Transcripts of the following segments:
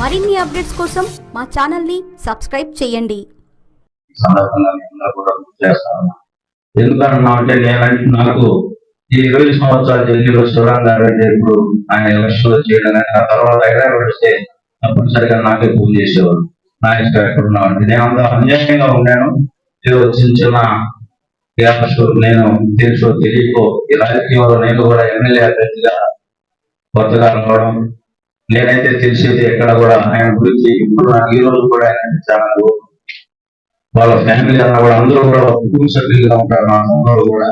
మరిన్ని అప్డేట్స్ కోసం మా ఛానల్ని సబ్స్క్రైబ్ చేయండి. సందర్భంగా నేనంటే నాకు ఈ ఇరవై సంవత్సరాలు జైలు శివరాం గారు అంటే ఇప్పుడు ఆయన ఎలక్షన్లో చేయడం ఆ తర్వాత హైదరాబాద్ వస్తే తప్పనిసరిగా నాకే ఫోన్ చేసేవారు. నా ఇష్టం ఎక్కడ ఉన్నామంటే నేను అంత అన్యాయంగా ఉన్నాను. ఏదో చిన్న చిన్న గ్యాప్స్ నేను తెలుసో తెలియకో ఈ రాజకీయంలో నేను కూడా ఎమ్మెల్యే అభ్యర్థిగా కొత్తగా రావడం నేనైతే తెలిసేది ఎక్కడ కూడా ఆయన గురించి. ఇప్పుడు నాకు ఈ రోజు కూడా ఆయన చాలా గౌరవం. వాళ్ళ ఫ్యామిలీ అన్న కూడా అందరూ కూడా కుటుంబ సభ్యులుగా ఉంటారు. నా అందరూ కూడా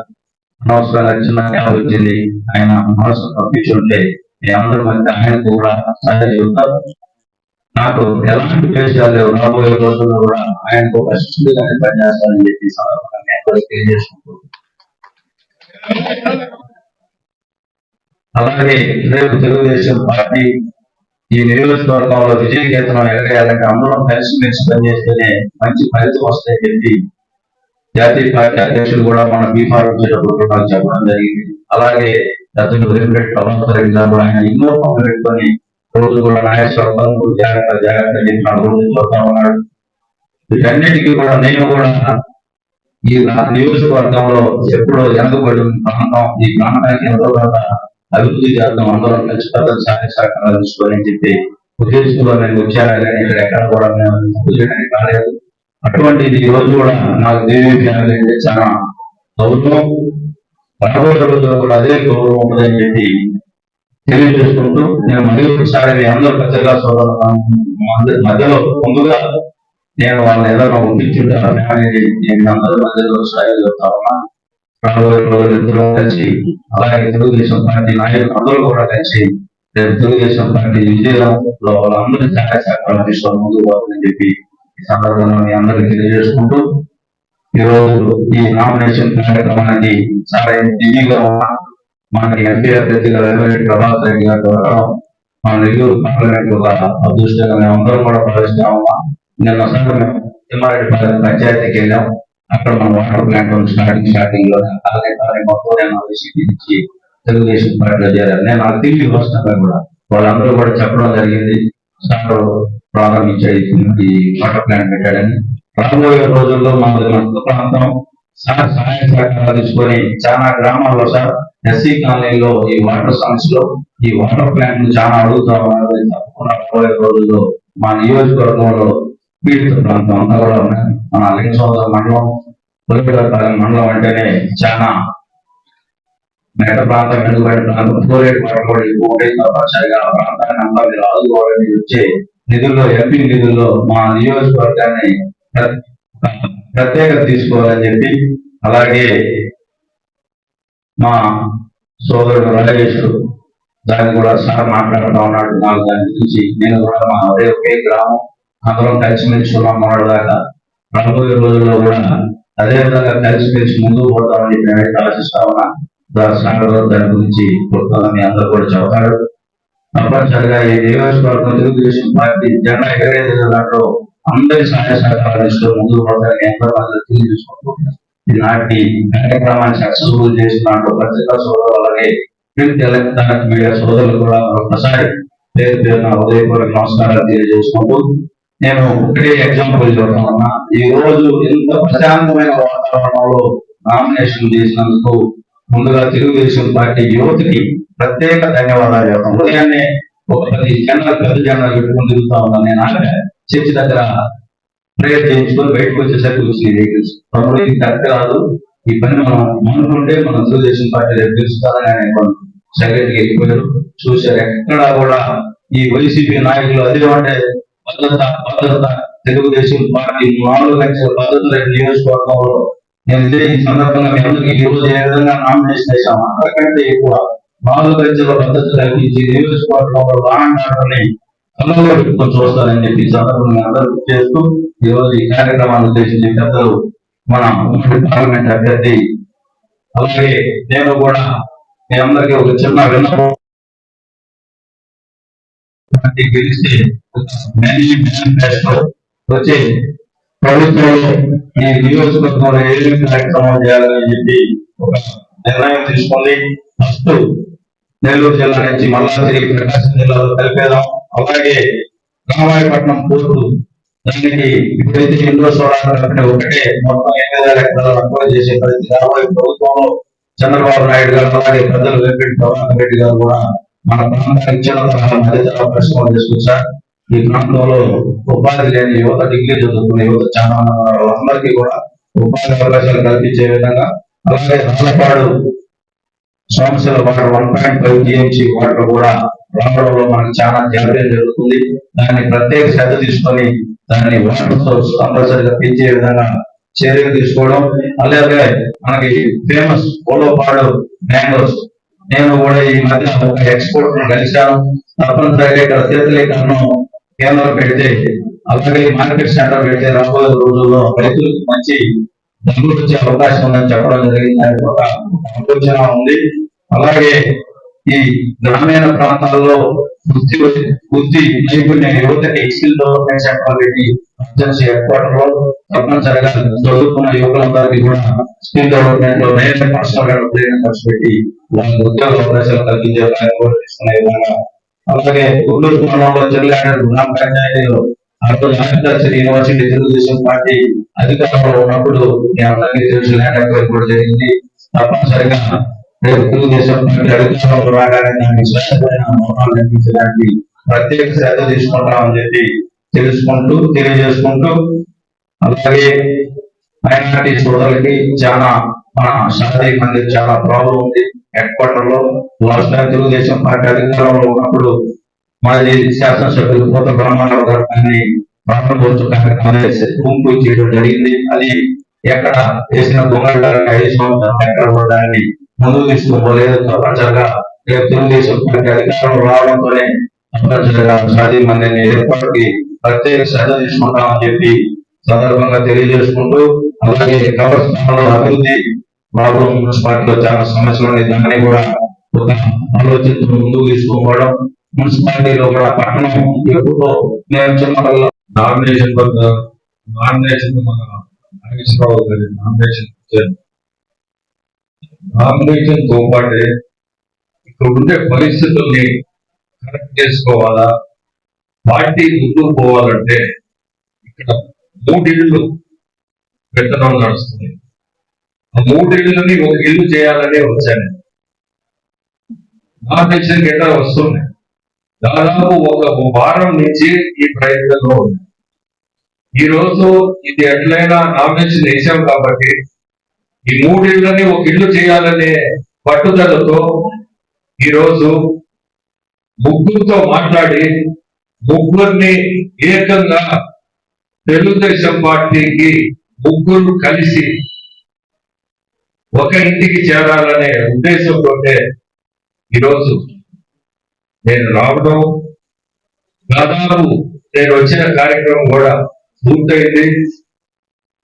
అనవసరంగా చిన్న వచ్చింది. ఆయన మనసు తప్పించుంటే మీ అందరి మధ్య ఆయనకు కూడా సహాయం చెబుతారు నాకు ఎలాంటి విషయాలు లేవు. రాబోయే రోజుల్లో కూడా ఆయనకు ఒక శిష్యుడిగానే పనిచేస్తానని చెప్పి సందర్భంగా మీ అలాగే రేపు తెలుగుదేశం పార్టీ ఈ నియోజకవర్గంలో విజయకేతనం ఎగరేయాలంటే అందరం కలిసిమెలిసి పనిచేస్తేనే మంచి ఫలితం వస్తాయని చెప్పి జాతీయ పార్టీ అధ్యక్షులు కూడా మన బీఫార్ వచ్చేటప్పుడు నాకు చెప్పడం జరిగింది. అలాగే పెద్దలు వెంకటరెడ్డి గారు ఆయన ఎన్నో పనులు పెట్టుకొని రోజు కూడా నాయకత్వం జాగ్రత్త జాగ్రత్త చెప్పి రోజు చూస్తా ఉన్నాడు. వీటన్నిటికీ కూడా నేను కూడా ఈ నా నియోజకవర్గంలో ఎప్పుడో వెనకబడి ప్రాంతం ఈ ప్రాంతానికి ఎంతో అభివృద్ధి చేద్దాం అందరం కలిసి ప్రజలు సహాయ సహకారాలు తీసుకోవాలని చెప్పి ఉద్దేశంలో నేను వచ్చారా కానీ ఇక్కడ ఎక్కడ కూడా మేము తప్పు చేయడానికి కాలేదు అటువంటిది ఈ రోజు కూడా నాకు దేవి ఫ్యామిలీ అంటే చాలా గౌరవం. రాబోయే రోజుల్లో కూడా అదే గౌరవం ఉంటుందని చెప్పి తెలియజేసుకుంటూ నేను మళ్ళీ ఒకసారి అందరూ ప్రజల సోదరుల మధ్యలో ముందుగా నేను వాళ్ళని ఏదైనా ఒప్పించుంటాను ఫ్యామిలీ నేను అందరూ మధ్యలో స్థాయిలో చెప్తా ఉన్నా. రాబోయే రోజులు ఇద్దరు కలిసి అలాగే తెలుగుదేశం పార్టీ నాయకులు అందరూ కూడా కలిసి రేపు తెలుగుదేశం పార్టీ విజయంలో వాళ్ళందరూ సహాయ సహకారం తీసుకొని ముందుకు పోతుందని చెప్పి ఈ సందర్భంగా మీ అందరికీ తెలియజేసుకుంటూ ఈ రోజు ఈ నామినేషన్ కార్యక్రమానికి చాలా బిజీగా ఉన్నా మన ఎంపీ అభ్యర్థిగా వెల్వరెడ్డి ప్రభాకర్ రెడ్డి గారి ద్వారా మన నెల్లూరు పార్లమెంట్ ఒక అదృష్టంగా మేము అందరం కూడా భావిస్తామమ్మా నిన్న సాయంత్రం మేము తిమ్మారెడ్డి పంచాయతీకి వెళ్ళాం. అక్కడ మన వాటర్ ప్లాంట్ స్టార్టింగ్ స్టార్టింగ్లో అలాగే అలాగే మొత్తం నేను నుంచి తెలుగుదేశం పార్టీలో చేరాను. నేను నాకు తిరిగి వస్తాను కూడా. వాళ్ళందరూ కూడా చెప్పడం జరిగింది. సార్ ప్రారంభించాడు ఈ వాటర్ ప్లాంట్ పెట్టాడని. రాబోయే రోజుల్లో మన ప్రాంతం సార్ సహాయ సహకారాలు తీసుకొని చాలా గ్రామాల్లో సార్ ఎస్సీ కాలనీలో ఈ వాటర్ సమస్యలో ఈ వాటర్ ప్లాంట్ను చాలా అడుగుతా ఉన్నారు తప్పకుండా రాబోయే రోజుల్లో మా నియోజకవర్గంలో పీడిత ప్రాంతం అంతా కూడా ఉన్నాయి మన లింగసోదర మండలం పులిపిడపాలెం మండలం అంటేనే చాలా మేట ప్రాంతం వెనుకబడిన ప్రాంతం. ఫ్లోరైడ్ కూడా ఎక్కువ ఉంటాయి తప్పనిసరిగా ఆ ప్రాంతాన్ని అంతా మీరు ఆదుకోవడానికి వచ్చే నిధుల్లో ఎంపీ నిధుల్లో మా నియోజకవర్గాన్ని ప్రత్యేకత తీసుకోవాలని చెప్పి అలాగే మా సోదరుడు రాజేశ్వరు దాన్ని కూడా సార్ మాట్లాడుతూ ఉన్నాడు. నాకు దాని గురించి నేను కూడా మా అదే ఒకే గ్రామం. అందరం కలిసిమెలిసి ఉన్నాం మొన్నటి దాకా రాబోయే రోజుల్లో కూడా అదే విధంగా కలిసిమెలిసి ముందుకు పోతామని చెప్పి నేనైతే ఆశిస్తా ఉన్నా. దా- దాని గురించి కొత్తగా మీ అందరూ కూడా చెబుతారు. తప్పనిసరిగా ఈ నియోజకవర్గం తెలుగుదేశం పార్టీ జెండా ఎగరేది దాంట్లో అందరి సహాయ సహకారాలు ఇస్తూ ముందుకు పోతారని ఎంతో మంది తెలియజేసుకుంటున్నారు ఈనాటి కార్యక్రమాన్ని సక్సెస్ఫుల్ చేసిన దాంట్లో పత్రికా సోదరులు అలాగే ప్రింట్ ఎలక్ట్రానిక్ మీడియా సోదరులు కూడా మరొకసారి పేరు పేరున ఉదయపూర్వక నమస్కారాలు తెలియజేసుకుంటూ నేను ఒకటే ఎగ్జాంపుల్ చెప్తామన్నా ఈ రోజు ఎంత ప్రశాంతమైన వాతావరణంలో నామినేషన్ చేసినందుకు ముందుగా తెలుగుదేశం పార్టీ యువతికి ప్రత్యేక ధన్యవాదాలు చెప్తాం ఉదయాన్నే ఒక పది జనాలు పెద్ద జనాలు పెట్టుకుని తిరుగుతా ఉన్నాను నేను. అక్కడ చర్చి దగ్గర ప్రేయర్ చేయించుకొని బయటకు వచ్చేసరికి వచ్చింది వెహికల్స్ తమ్ముడు ఇది కరెక్ట్ కాదు. ఈ పని మనం మనకుంటే మన తెలుగుదేశం పార్టీ రేపు గెలుస్తారని ఆయన సెక్రటరీకి వెళ్ళిపోయారు చూశారు. ఎక్కడా కూడా ఈ వైసీపీ నాయకులు అదే అంటే భద్రత భద్రత తెలుగుదేశం పార్టీ నాలుగు లక్షల భద్రత నియోజకవర్గంలో నేను ఇదే ఈ సందర్భంగా మీ అందరికీ ఈ రోజు ఏ విధంగా నామినేషన్ వేసాము అంతకంటే ఎక్కువ నాలుగు లక్షల భద్రత కల్పించి నియోజకవర్గంలో బాగుంటారని కళ్ళలో పెట్టుకొని చూస్తారని చెప్పి ఈ సందర్భంగా అందరూ చేస్తూ ఈ రోజు ఈ కార్యక్రమాన్ని ఉద్దేశించి పెద్దలు మన పార్లమెంట్ అభ్యర్థి అలాగే నేను కూడా మీ అందరికీ ఒక చిన్న విన్నపం పార్టీ గెలిస్తే మేనిఫెస్టో వచ్చి ప్రభుత్వంలో ఈ నియోజకవర్గంలో ఏమేమి కార్యక్రమాలు చేయాలని చెప్పి ఒక నిర్ణయం తీసుకుంది ఫస్ట్ నెల్లూరు జిల్లా నుంచి మల్లాదిరి ప్రకాశం జిల్లాలో కలిపేదాం అలాగే రామాయపట్నం పోర్టు దానికి ఇప్పుడైతే ఇండో సోలార్ ఒకటే మొత్తం ఎనిమిది వేల ఎకరాలు అక్వైర్ చేసే పరిస్థితి. రాబోయే ప్రభుత్వంలో చంద్రబాబు నాయుడు గారు అలాగే ప్రజలు వెంకట ప్రభాకర్ రెడ్డి గారు కూడా మన ప్రాంతానికి చిన్న తరహా మధ్యతర ఈ ప్రాంతంలో ఉపాధి లేని యువత డిగ్రీ చదువుకున్న యువత చాలా మంది ఉన్నారు. వాళ్ళందరికీ కూడా ఉపాధి అవకాశాలు కల్పించే విధంగా అలాగే రాళ్ళపాడు సమస్యల water one point five TMC water కూడా రావడంలో మనకు చాలా జాగ్రత్త జరుగుతుంది. దాన్ని ప్రత్యేక శ్రద్ధ తీసుకొని దాన్ని వాటర్ సోర్స్ కంపల్సరీగా పెంచే విధంగా చర్యలు తీసుకోవడం. అలాగే మనకి ఫేమస్ పోలోపాడు మ్యాంగోస్ నేను కూడా ఈ మధ్య ఒక ఎక్స్పోర్ట్ కలిశాను. తప్పనిసరిగా ఇక్కడ శీతలీకరణం కేంద్రం పెడితే అలాగే మార్కెట్ సెంటర్ పెడితే రాబోయే రోజుల్లో రైతులకు మంచి డబ్బులు వచ్చే అవకాశం ఉందని చెప్పడం జరిగింది. ఒక ఆలోచన ఉంది. అలాగే ఈ గ్రామీణ ప్రాంతాల్లో వృత్తి వృత్తి నైపుణ్య యువతకి స్కిల్ డెవలప్మెంట్ సెంటర్ పెట్టి అర్జెన్సీ హెడ్ క్వార్టర్లో తప్పనిసరిగా చదువుకున్న యువకులందరికీ కూడా స్కిల్ డెవలప్మెంట్లో నైన్ మాస్టర్ గారు ఖర్చు పెట్టి వాళ్ళకి ఉద్యోగ అవకాశాలు కలిగించే కార్యక్రమాలు తీసుకునే విధంగా. అలాగే గుంటూరు మండలంలో జిల్లా గ్రామ పంచాయతీలో ఆ అగ్రికల్చర్ యూనివర్సిటీ తెలుగుదేశం పార్టీ అధికారంలో ఉన్నప్పుడు మీ అందరికీ తెలుసు ల్యాండ్ అక్వైర్ కూడా జరిగింది. తప్పనిసరిగా రేపు తెలుగుదేశం పార్టీ అధికారంలో స్వచ్ఛమైన నిర్మించడానికి ప్రత్యేక శ్రద్ధ తీసుకుంటామని చెప్పి తెలుసుకుంటూ తెలియజేసుకుంటూ అలాగే మైనార్టీ సోదరులకి చాలా మన షాదీ మందిర్ చాలా ప్రాబ్లం ఉంది. హెడ్ క్వార్టర్లో లాస్ట్ టైం తెలుగుదేశం పార్టీ అధికారంలో ఉన్నప్పుడు మాజీ శాసనసభ్యులు కోత బ్రహ్మారావు గారు దాన్ని ప్రారంభోత్సవ కార్యక్రమం గుంపు చేయడం జరిగింది. అది ఎక్కడ వేసిన దొంగల ఐదు సంవత్సరాలు ఎక్కడ దాన్ని ముందుకు తీసుకోలేదు తప్పనిసరిగా రేపు తెలుగుదేశం పార్టీ అధికారంలో రావడంతోనే తప్పనిసరిగా షాదీ మందిని ఏర్పాటుకి ప్రత్యేక శ్రద్ధ తీసుకుంటామని చెప్పి సందర్భంగా తెలియజేసుకుంటూ అలాగే కవర్స్థానంలో అభివృద్ధి బాబు మున్సిపాలిటీలో చాలా సమస్యలు ఉన్నాయి దాన్ని కూడా ఒక ఆలోచించి ముందుకు తీసుకోవడం మున్సిపాలిటీలో కూడా పట్టణం ఎప్పుడో నేను చిన్నపిల్ల నామినేషన్ నామినేషన్ మన నాగేశ్వరరావు గారి నామినేషన్ ఇచ్చారు. నామినేషన్తో పాటే ఇక్కడ ఉండే పరిస్థితుల్ని కరెక్ట్ చేసుకోవాలా? పార్టీ ముందుకు పోవాలంటే ఇక్కడ మూడిళ్ళు పెట్టడం నడుస్తుంది ఆ మూడిళ్ళని ఒక ఇల్లు చేయాలని వచ్చాను. నామినేషన్ కింద వస్తున్నాయి. దాదాపు ఒక వారం నుంచి ఈ ప్రయత్నంలో ఉంది ఈ రోజు ఇది ఎట్లయినా నామినేషన్ వేసాం కాబట్టి ఈ మూడిళ్ళని ఒక ఇల్లు చేయాలనే పట్టుదలతో ఈ రోజు మాట్లాడి ముగ్గురిని ఏకంగా తెలుగుదేశం పార్టీకి ముగ్గురు కలిసి ఒక ఇంటికి చేరాలనే ఉద్దేశంతోనే ఈరోజు నేను రావడం దాదాపు నేను వచ్చిన కార్యక్రమం కూడా పూర్తయింది.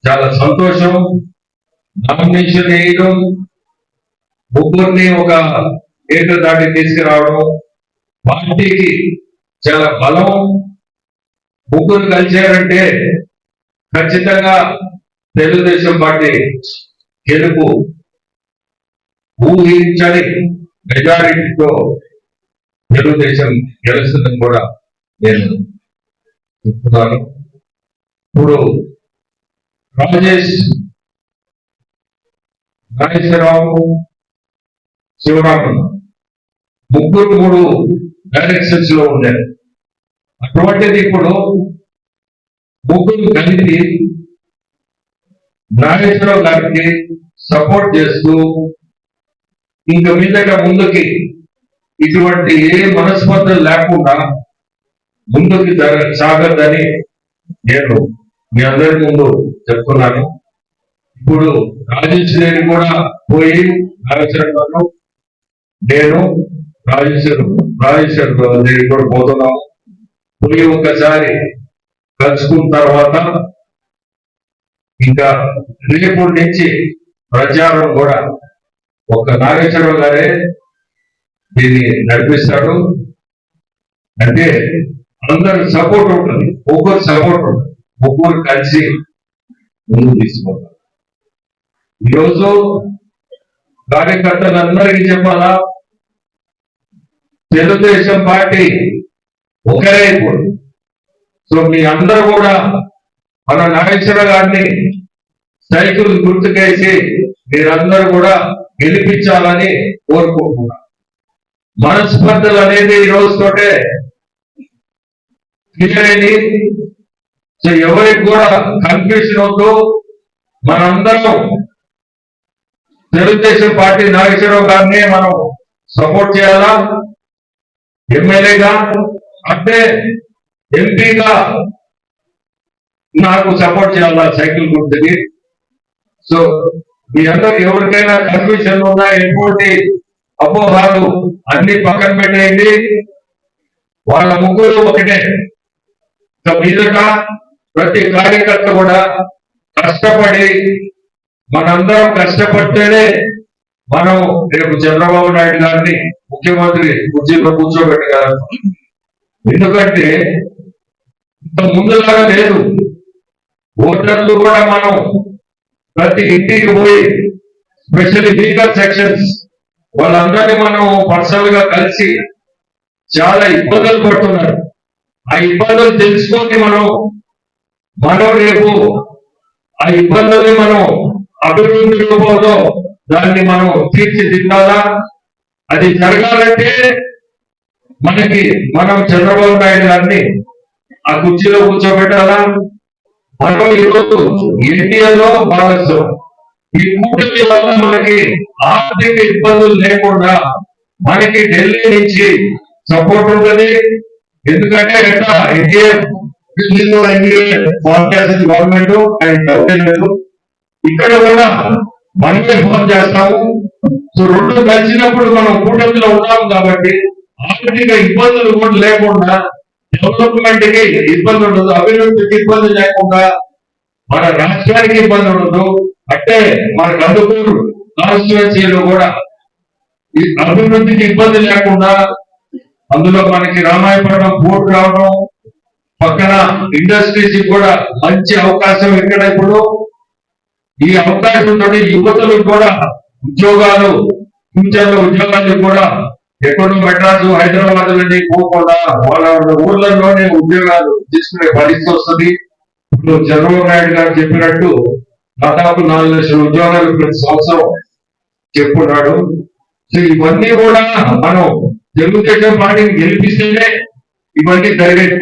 చాలా సంతోషం. నామినేషన్ వేయడం ముగ్గురిని ఒక ఏక దాటి తీసుకురావడం పార్టీకి చాలా బలం. ముగ్గురు కలిశారంటే ఖచ్చితంగా తెలుగుదేశం పార్టీ గెలుపు ఊహించని మెజారిటీతో తెలుగుదేశం గెలుస్తుందని కూడా నేను చెప్తున్నాను. ఇప్పుడు రాజేష్ నాగేశ్వరరావు శివరామన్ ముగ్గురు మూడు డైరెక్షన్స్లో ఉండారు. అటువంటిది ఇప్పుడు ముగ్గురు కలిపి నాగేశ్వరరావు గారికి సపోర్ట్ చేస్తూ ఇంక మీదట ముందుకి ఇటువంటి ఏ మనస్పర్ధలు లేకుండా ముందుకి సాగద్దని నేను మీ అందరి ముందు చెప్తున్నాను. ఇప్పుడు రాజేశ్వరి కూడా పోయి నాగేశ్వర నేను రాజేశ్వర రాజేశ్వర దేవి కూడా పోతున్నాము పోయి ఒక్కసారి కలుసుకున్న తర్వాత ఇంకా రేపు నుంచి ప్రచారం కూడా ఒక నాగేశ్వరరావు గారే దీన్ని నడిపిస్తాడు. అంటే అందరి సపోర్ట్ ఉంటుంది ఒక్కొక్క సపోర్ట్ ఉంటుంది. ముగ్గురు కలిసి ముందు తీసుకుంటారు ఈరోజు కార్యకర్తలందరికీ చెప్పాలా? తెలుగుదేశం పార్టీ ఒకరే ఇప్పుడు సో మీ అందరూ కూడా మన నాగేశ్వర గారిని సైకిల్ గుర్తుకేసి మీరందరూ కూడా గెలిపించాలని కోరుకుంటున్నాను మనస్పర్ధలు అనేది ఈ రోజుతోటే క్లియర్ అయింది సో ఎవరికి కూడా కన్ఫ్యూషన్ అవుతూ మనందరం తెలుగుదేశం పార్టీ నాగేశ్వరరావు గారిని మనం సపోర్ట్ చేయాలా? ఎమ్మెల్యేగా? అంటే ఎంపీగా నాకు సపోర్ట్ చేయాలా? సైకిల్ గుర్తుకి సో మీ అందరు ఎవరికైనా కన్ఫ్యూషన్ ఉన్నా ఎటువంటి అపోహాలు అన్ని పక్కన పెట్టేయండి. వాళ్ళ ముగ్గురు ఒకటే. ఇక మీదట ప్రతి కార్యకర్త కూడా కష్టపడి మనందరం కష్టపడితేనే మనం రేపు చంద్రబాబు నాయుడు గారిని ముఖ్యమంత్రి కుర్చీలో కూర్చోబెట్టగలం ఎందుకంటే ఇంత ముందులాగా లేదు. ఓటర్లు కూడా మనం ప్రతి ఇంటికి పోయి స్పెషల్లీ వీకర్ సెక్షన్స్ వాళ్ళందరినీ మనం పర్సనల్గా కలిసి చాలా ఇబ్బందులు పడుతున్నారు. ఆ ఇబ్బందులు తెలుసుకొని మనం మనం రేపు ఆ ఇబ్బందుల్ని మనం అభివృద్ధి దాన్ని మనం తీర్చిదిద్దాలా? అది జరగాలంటే మనకి మనం చంద్రబాబు నాయుడు గారిని ఆ కుర్చీలో కూర్చోబెట్టాలా? మనం ఈరోజు ఇండియాలో భాగస్వామి ఈ కూటమి వల్ల మనకి ఆర్థిక ఇబ్బందులు లేకుండా మనకి ఢిల్లీ నుంచి సపోర్ట్ ఉంటుంది. ఎందుకంటే ఎట్లా? ఎన్డీఏ ఢిల్లీలో ఎన్డీఏ ఫామ్ చేసింది గవర్నమెంట్ అండ్ ఇక్కడ కూడా మనమే ఫోన్ చేస్తాము. సో రెండు కలిసినప్పుడు మనం కూటమిలో ఉన్నాము కాబట్టి ఆర్థిక ఇబ్బందులు కూడా లేకుండా డెవలప్మెంట్కి ఇబ్బంది ఉండదు అభివృద్ధికి ఇబ్బంది లేకుండా మన రాష్ట్రానికి ఇబ్బంది ఉండదు. అంటే మన కందుకూరు కాన్స్టిట్యున్సీలో కూడా అభివృద్ధికి ఇబ్బంది లేకుండా అందులో మనకి రామాయపట్నం పోర్టు రావడం పక్కన ఇండస్ట్రీస్ కూడా మంచి అవకాశం ఎక్కడ ఇప్పుడు. ఈ అవకాశంతో యువతలు కూడా ఉద్యోగాలు ఫ్యూచర్లో ఉద్యోగాలు కూడా ఎక్కడో మెడ్రాసు హైదరాబాద్ నుండి పోకుండా వాళ్ళ ఊర్లలోనే ఉద్యోగాలు తీసుకునే పరిస్థితి వస్తుంది. ఇప్పుడు చంద్రబాబు నాయుడు గారు చెప్పినట్టు దాదాపు నాలుగు లక్షల ఉద్యోగాలు ప్రతి సంవత్సరం చెప్పున్నాడు. సో ఇవన్నీ కూడా మనం తెలుగుదేశం పార్టీని గెలిపిస్తేనే ఇవన్నీ జరిగేది.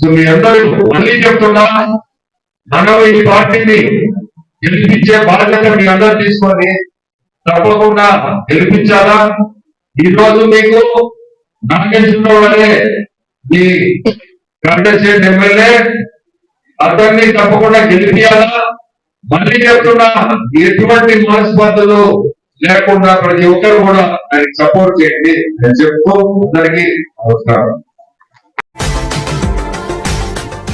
మీ అందరూ మళ్ళీ చెప్తున్నా మనం ఈ పార్టీని గెలిపించే బాధ్యత మీ అందరూ తీసుకొని తప్పకుండా గెలిపించాలా? ఈ రోజు మీకు నాగేశ్వరరావు అనే మీ కంటెస్టెంట్ ఎమ్మెల్యే. అతన్ని తప్పకుండా గెలిపించాలా మళ్ళీ చెప్తున్నా ఎటువంటి మనస్పర్ధలు లేకుండా ప్రతి ఒక్కరు కూడా ఆయనకి సపోర్ట్ చేయండి. అని చెప్తూ అందరికీ అవసరం